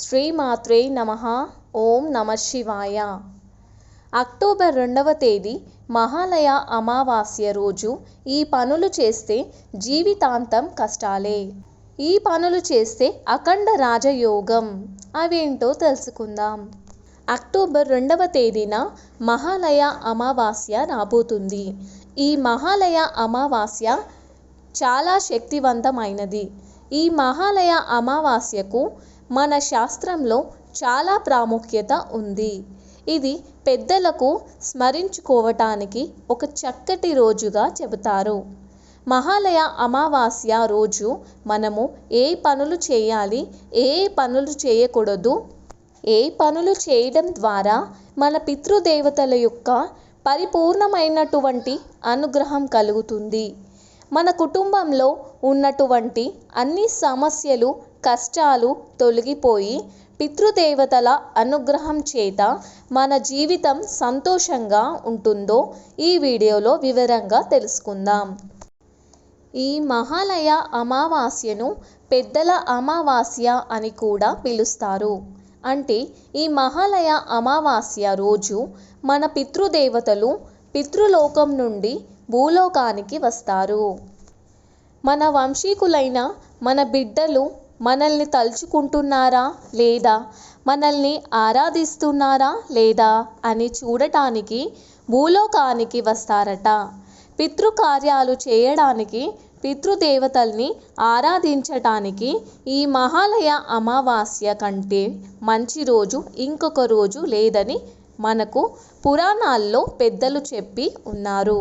శ్రీమాత్రే నమ ఓం నమ శివాయ. అక్టోబర్ రెండవ తేదీ మహాలయ అమావాస్య రోజు. ఈ పనులు చేస్తే జీవితాంతం కష్టాలే. ఈ పనులు చేస్తే అఖండ రాజయోగం. అవేంటో తెలుసుకుందాం. అక్టోబర్ రెండవ తేదీన మహాలయ అమావాస్య రాబోతుంది. ఈ మహాలయ అమావాస్య చాలా శక్తివంతమైనది. ఈ మహాలయ అమావాస్యకు మన శాస్త్రంలో చాలా ప్రాముఖ్యత ఉంది. ఇది పెద్దలకు స్మరించుకోవటానికి ఒక చక్కటి రోజుగా చెబుతారు. మహాలయ అమావాస్య రోజు మనము ఏ పనులు చేయాలి ఏ పనులు చేయకూడదు ఏ పనులు చేయడం ద్వారా మన పితృదేవతల యొక్క పరిపూర్ణమైనటువంటి అనుగ్రహం కలుగుతుంది. మన కుటుంబంలో ఉన్నటువంటి అన్ని సమస్యలు కష్టాలు తొలగిపోయి పితృదేవతల అనుగ్రహం చేత మన జీవితం సంతోషంగా ఉంటుందో ఈ వీడియోలో వివరంగా తెలుసుకుందాం. ఈ మహాలయ అమావాస్యను పెద్దల అమావాస్య అని కూడా పిలుస్తారు. అంటే ఈ మహాలయ అమావాస్య రోజు మన పితృదేవతలు పితృలోకం నుండి భూలోకానికి వస్తారు. మన వంశీకులైన మన బిడ్డలు మనల్ని తలుచుకుంటున్నారా లేదా? మనల్ని ఆరాధిస్తున్నారా లేదా అని చూడటానికి భూలోకానికి వస్తారట. పితృకార్యాలు చేయడానికి పితృదేవతల్ని ఆరాధించటానికి ఈ మహాలయ అమావాస్య కంటే మంచి రోజు ఇంకొక రోజు లేదని మనకు పురాణాల్లో పెద్దలు చెప్పి ఉన్నారు.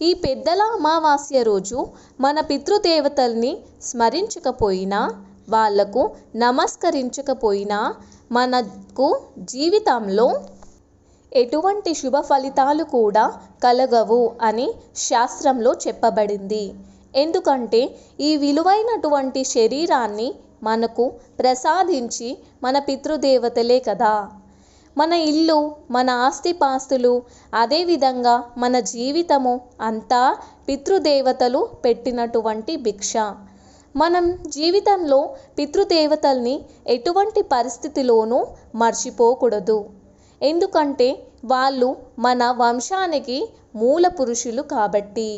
ఈ పెద్దల అమావాస్య రోజు మన పితృదేవతల్ని స్మరించకపోయినా వాళ్ళకు నమస్కరించకపోయినా మనకు జీవితంలో ఎటువంటి శుభ ఫలితాలు కూడా కలగవు అని శాస్త్రంలో చెప్పబడింది. ఎందుకంటే ఈ విలువైనటువంటి శరీరాన్ని మనకు ప్రసాదించి మన పితృదేవతలే కదా. మన ఇల్లు మన ఆస్తిపాస్తులు అదేవిధంగా మన జీవితము అంతా పితృదేవతలు పెట్టినటువంటి భిక్ష. మనం జీవితంలో పితృదేవతల్ని ఎటువంటి పరిస్థితిలోనూ మర్చిపోకూడదు. ఎందుకంటే వాళ్ళు మన వంశానికి మూల పురుషులు కాబట్టి.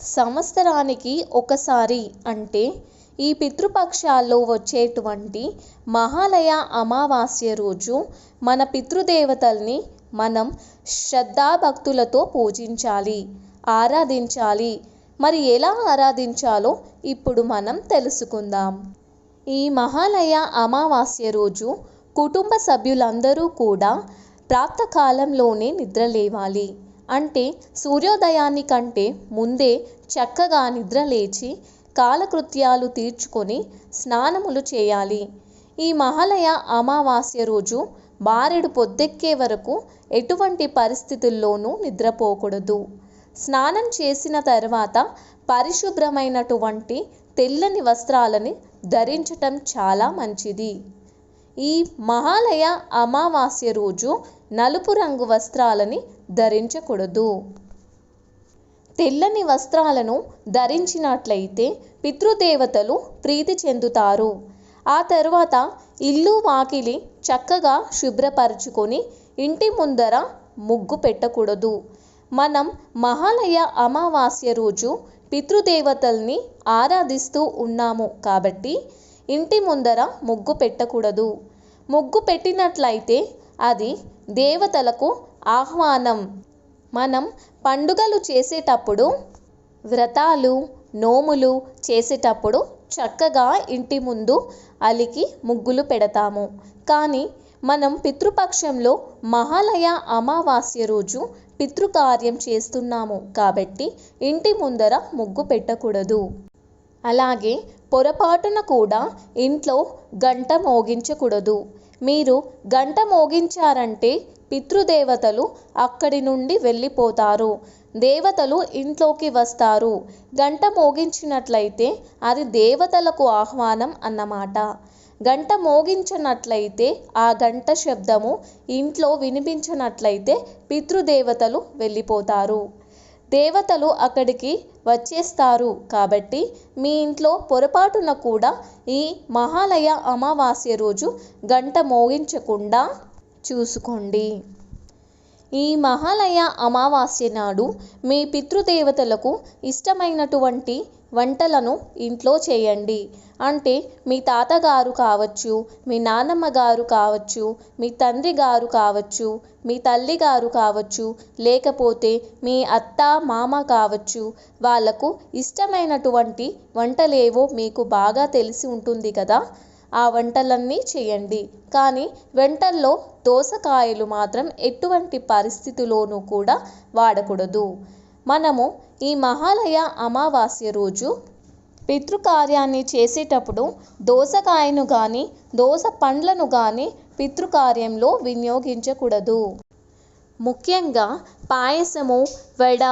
సంవత్సరానికి ఒకసారి అంటే ఈ పితృపక్షాల్లో వచ్చేటువంటి మహాలయ అమావాస్య రోజు మన పితృదేవతల్ని మనం శ్రద్ధాభక్తులతో పూజించాలి ఆరాధించాలి మరి ఎలా ఆరాధించాలో ఇప్పుడు మనం తెలుసుకుందాం. ఈ మహాలయ అమావాస్య రోజు కుటుంబ సభ్యులందరూ కూడా ప్రాతకాలంలోనే నిద్రలేవాలి. అంటే సూర్యోదయాన్ని కంటే ముందే చక్కగా నిద్ర లేచి కాలకృత్యాలు తీర్చుకొని స్నానములు చేయాలి. ఈ మహాలయ అమావాస్య రోజు బారెడు పొద్దెక్కే వరకు ఎటువంటి పరిస్థితుల్లోనూ నిద్రపోకూడదు. స్నానం చేసిన తర్వాత పరిశుభ్రమైనటువంటి తెల్లని వస్త్రాలని ధరించటం చాలా మంచిది. ఈ మహాలయ అమావాస్య రోజు నలుపు రంగు వస్త్రాలని ధరించకూడదు. తెల్లని వస్త్రాలను ధరించినట్లయితే పితృదేవతలు ప్రీతి చెందుతారు. ఆ తర్వాత ఇల్లు వాకిలి చక్కగా శుభ్రపరచుకొని ఇంటి ముందర ముగ్గు పెట్టకూడదు. మనం మహాలయ అమావాస్య రోజు పితృదేవతల్ని ఆరాధిస్తూ ఉన్నాము కాబట్టి ఇంటి ముందర ముగ్గు పెట్టకూడదు. ముగ్గు పెట్టినట్లయితే అది దేవతలకు ఆహ్వానం. మనం పండుగలు చేసేటప్పుడు వ్రతాలు నోములు చేసేటప్పుడు చక్కగా ఇంటి ముందు అలికి ముగ్గులు పెడతాము. కానీ మనం పితృపక్షంలో మహాలయ అమావాస్య రోజు పితృకార్యం చేస్తున్నాము కాబట్టి ఇంటి ముందర ముగ్గు పెట్టకూడదు. అలాగే పొరపాటున కూడా ఇంట్లో గంట మోగించకూడదు. మీరు గంట మోగించారంటే పితృదేవతలు అక్కడి నుండి వెళ్ళిపోతారు. దేవతలు ఇంట్లోకి వస్తారు. గంట మోగించినట్లయితే అది దేవతలకు ఆహ్వానం అన్నమాట. గంట మోగించినట్లయితే ఆ గంట శబ్దము ఇంట్లో వినిపించినట్లయితే పితృదేవతలు వెళ్ళిపోతారు. దేవతలు అక్కడికి వచ్చేస్తారు కాబట్టి మీ ఇంట్లో పొరపాటున కూడా ఈ మహాలయ అమావాస్య రోజు గంట మోగించకుండా చూసుకోండి. ఈ మహాలయ అమావాస్య నాడు మీ పితృదేవతలకు ఇష్టమైనటువంటి వంటలను ఇంట్లో చేయండి. అంటే మీ తాతగారు కావచ్చు మీ నాన్నమ్మ గారు కావచ్చు మీ తండ్రి గారు కావచ్చు మీ తల్లి గారు కావచ్చు లేకపోతే మీ అత్త మామ కావచ్చు వాళ్ళకు ఇష్టమైనటువంటి వంటలేవో మీకు బాగా తెలిసి ఉంటుంది కదా? ఆ వంటలన్నీ చేయండి. కానీ వంటల్లో దోసకాయలు మాత్రం ఎటువంటి పరిస్థితిలోనూ కూడా వాడకూడదు. మనము ఈ మహాలయ అమావాస్య రోజు పితృకార్యాన్ని చేసేటప్పుడు దోసకాయను కానీ దోస పండ్లను కానీ పితృకార్యంలో వినియోగించకూడదు. ముఖ్యంగా పాయసము వడ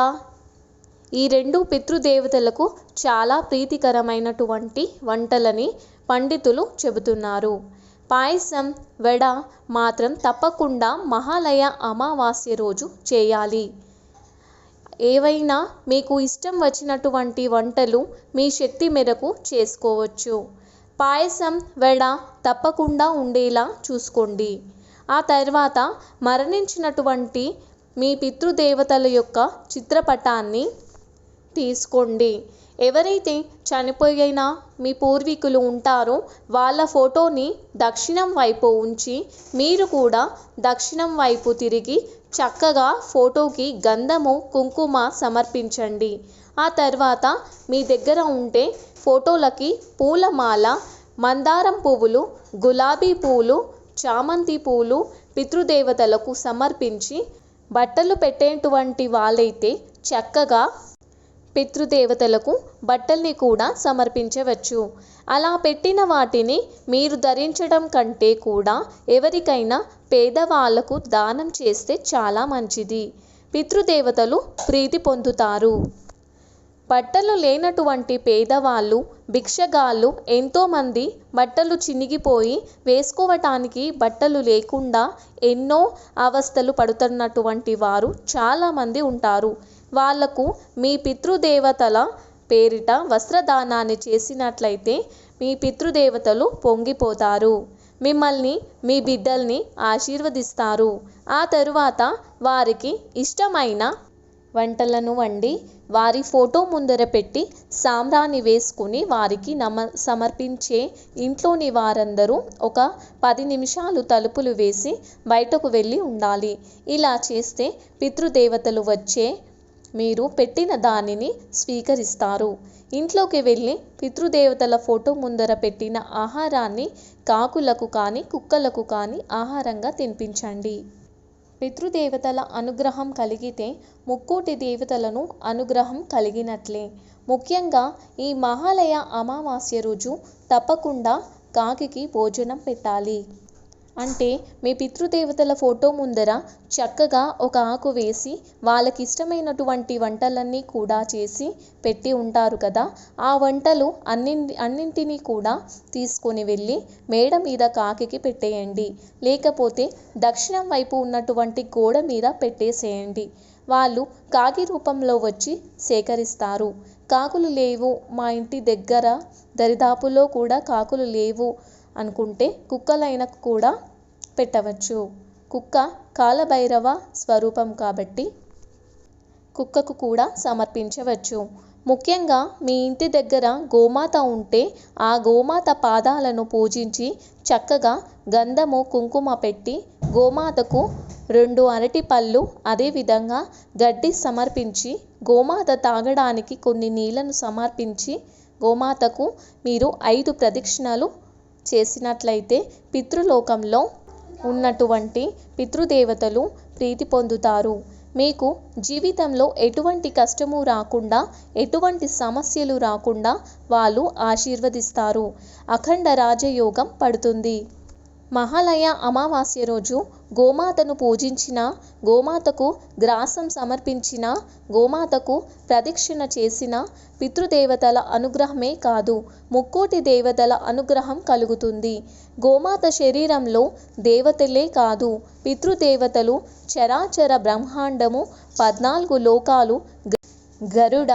ఈ రెండు పితృదేవతలకు చాలా ప్రీతికరమైనటువంటి వంటలని పండితులు చెబుతున్నారు. పాయసం వడ మాత్రం తప్పకుండా మహాలయ అమావాస్య రోజు చేయాలి. ఏవైనా మీకు ఇష్టం వచ్చినటువంటి వంటలు మీ శక్తి మేరకు చేసుకోవచ్చు. పాయసం వడ తప్పకుండా ఉండేలా చూసుకోండి. ఆ తర్వాత మరణించినటువంటి మీ పితృదేవతల యొక్క చిత్రపటాన్ని తీసుకోండి. ఎవరైతే చనిపోయిన మీ పూర్వీకులు ఉంటారో వాళ్ళ ఫోటోని దక్షిణం వైపు ఉంచి మీరు కూడా దక్షిణం వైపు తిరిగి చక్కగా ఫోటోకి గంధము కుంకుమ సమర్పించండి. ఆ తర్వాత మీ దగ్గర ఉంటే ఫోటోలకి పూలమాల మందారం పువ్వులు గులాబీ పూలు చామంతి పూలు పితృదేవతలకు సమర్పించి బట్టలు పెట్టేటువంటి వాళ్ళైతే చక్కగా పితృదేవతలకు బట్టల్ని కూడా సమర్పించవచ్చు. అలా పెట్టిన వాటిని మీరు ధరించడం కంటే కూడా ఎవరికైనా పేదవాళ్ళకు దానం చేస్తే చాలా మంచిది. పితృదేవతలు ప్రీతి పొందుతారు. బట్టలు లేనటువంటి పేదవాళ్ళు భిక్షగాళ్ళు ఎంతోమంది బట్టలు చినిగిపోయి వేసుకోవటానికి బట్టలు లేకుండా ఎన్నో అవస్థలు పడుతున్నటువంటి వారు చాలామంది ఉంటారు. వాళ్ళకు మీ పితృదేవతల పేరిట వస్త్రదానాన్ని చేసినట్లయితే మీ పితృదేవతలు పొంగిపోతారు. మిమ్మల్ని మీ బిడ్డల్ని ఆశీర్వదిస్తారు. ఆ తరువాత వారికి ఇష్టమైన వంటలను వండి వారి ఫోటో ముందర పెట్టి సాంబ్రాన్ని వేసుకుని వారికి నమ సమర్పించే ఇంట్లోని వారందరూ ఒక పది నిమిషాలు తలుపులు వేసి బయటకు వెళ్ళి ఉండాలి. ఇలా చేస్తే పితృదేవతలు వచ్చే మీరు పెట్టిన దానిని స్వీకరిస్తారు. ఇంట్లోకి వెళ్ళి పితృదేవతల ఫోటో ముందర పెట్టిన ఆహారాన్ని కాకులకు కానీ కుక్కలకు కానీ ఆహారంగా తినిపించండి. పితృదేవతల అనుగ్రహం కలిగితే ముక్కోటి దేవతలను అనుగ్రహం కలిగినట్లే. ముఖ్యంగా ఈ మహాలయ అమావాస్య రోజు తప్పకుండా కాకికి భోజనం పెట్టాలి. అంటే మీ పితృదేవతల ఫోటో ముందర చక్కగా ఒక ఆకు వేసి వాళ్ళకి ఇష్టమైనటువంటి వంటలన్నీ కూడా చేసి పెట్టి ఉంటారు కదా. ఆ వంటలు అన్ని అన్నింటినీ కూడా తీసుకొని వెళ్ళి మేడ మీద కాకికి పెట్టేయండి. లేకపోతే దక్షిణం వైపు ఉన్నటువంటి గోడ మీద పెట్టేసేయండి. వాళ్ళు కాకి రూపంలో వచ్చి సేకరిస్తారు. కాకులు లేవు మా ఇంటి దగ్గర దరిదాపులో కూడా కాకులు లేవు. అనుకుంటే కుక్కలైన కూడా పెట్టవచ్చు. కుక్క కాలభైరవ స్వరూపం కాబట్టి కుక్కకు కూడా సమర్పించవచ్చు. ముఖ్యంగా మీ ఇంటి దగ్గర గోమాత ఉంటే ఆ గోమాత పాదాలను పూజించి చక్కగా గంధము కుంకుమ పెట్టి గోమాతకు రెండు అరటి పళ్ళు అదేవిధంగా గడ్డి సమర్పించి గోమాత తాగడానికి కొన్ని నీళ్ళను సమర్పించి గోమాతకు మీరు ఐదు ప్రదక్షిణలు చేసినట్లయితే పితృలోకంలో ఉన్నటువంటి పితృదేవతలు ప్రీతి పొందుతారు. మీకు జీవితంలో ఎటువంటి కష్టము రాకుండా ఎటువంటి సమస్యలు రాకుండా వాళ్ళు ఆశీర్వదిస్తారు. అఖండ రాజయోగం పడుతుంది. మహాలయ అమావాస్య రోజు గోమాతను పూజించిన గోమాతకు గ్రాసం సమర్పించిన గోమాతకు ప్రదక్షిణ చేసిన పితృదేవతల అనుగ్రహమే కాదు ముక్కోటి దేవతల అనుగ్రహం కలుగుతుంది. గోమాత శరీరంలో దేవతలే కాదు పితృదేవతలు చరాచర బ్రహ్మాండము పద్నాలుగు లోకాలు గరుడ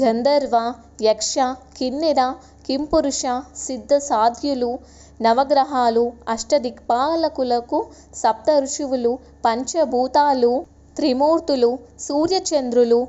గంధర్వ యక్ష కిన్నెర కింపురుష సిద్ధ సాధ్యులు నవగ్రహాలు అష్టదిక్పాలకులకు సప్త ఋషువులు పంచభూతాలు త్రిమూర్తులు సూర్యచంద్రులు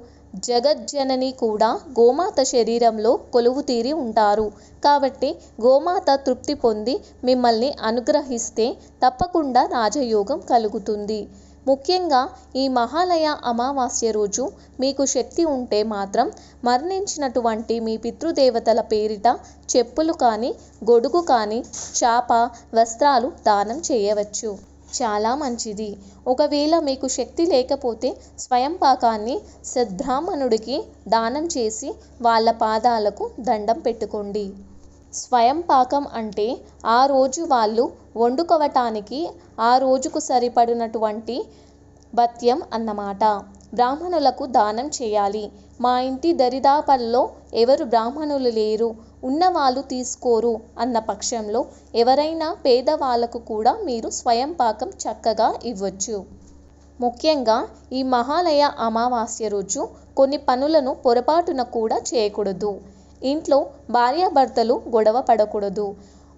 జగజ్జనని కూడా గోమాత శరీరంలో కొలువు తీరి ఉంటారు. కాబట్టి గోమాత తృప్తి పొంది మిమ్మల్ని అనుగ్రహిస్తే తప్పకుండా రాజయోగం కలుగుతుంది. ముఖ్యంగా ఈ మహాలయ అమావాస్య రోజు మీకు శక్తి ఉంటే మాత్రం మరణించినటువంటి మీ పితృదేవతల పేరిట చెప్పులు కానీ గొడుగు కానీ చాప వస్త్రాలు దానం చేయవచ్చు. చాలా మంచిది. ఒకవేళ మీకు శక్తి లేకపోతే స్వయం పాకాన్ని సద్బ్రాహ్మణుడికి దానం చేసి వాళ్ళ పాదాలకు దండం పెట్టుకోండి. స్వయం పాకం అంటే ఆ రోజు వాళ్ళు వండుకోవటానికి ఆ రోజుకు సరిపడినటువంటి భత్యం అన్నమాట. బ్రాహ్మణులకు దానం చేయాలి. మా ఇంటి దరిదాపల్లో ఎవరు బ్రాహ్మణులు లేరు ఉన్నవాళ్ళు తీసుకోరు అన్న పక్షంలో ఎవరైనా పేదవాళ్ళకు కూడా మీరు స్వయం పాకం చక్కగా ఇవ్వచ్చు. ముఖ్యంగా ఈ మహాలయ అమావాస్య రోజు కొన్ని పనులను పొరపాటున కూడా చేయకూడదు. ఇంట్లో భార్యాభర్తలు గొడవ పడకూడదు.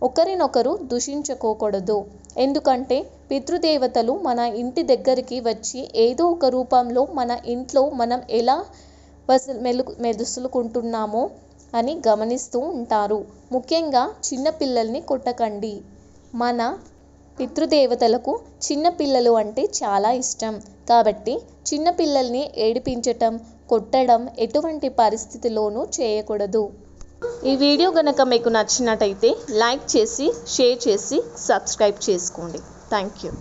ఒకరినొకరు దూషించుకోకూడదు. ఎందుకంటే పితృదేవతలు మన ఇంటి దగ్గరికి వచ్చి ఏదో ఒక రూపంలో మన ఇంట్లో మనం ఎలా వస మెలు మెదుసులుకుంటున్నామో అని గమనిస్తూ ఉంటారు. ముఖ్యంగా చిన్నపిల్లల్ని కొట్టకండి. మన పితృదేవతలకు చిన్నపిల్లలు అంటే చాలా ఇష్టం. కాబట్టి చిన్నపిల్లల్ని ఏడిపించటం కొట్టడం ఎటువంటి పరిస్థితిలోనూ చేయకూడదు. ఈ వీడియో కనుక మీకు నచ్చినట్టయితే లైక్ చేసి షేర్ చేసి సబ్స్క్రైబ్ చేసుకోండి. Thank you.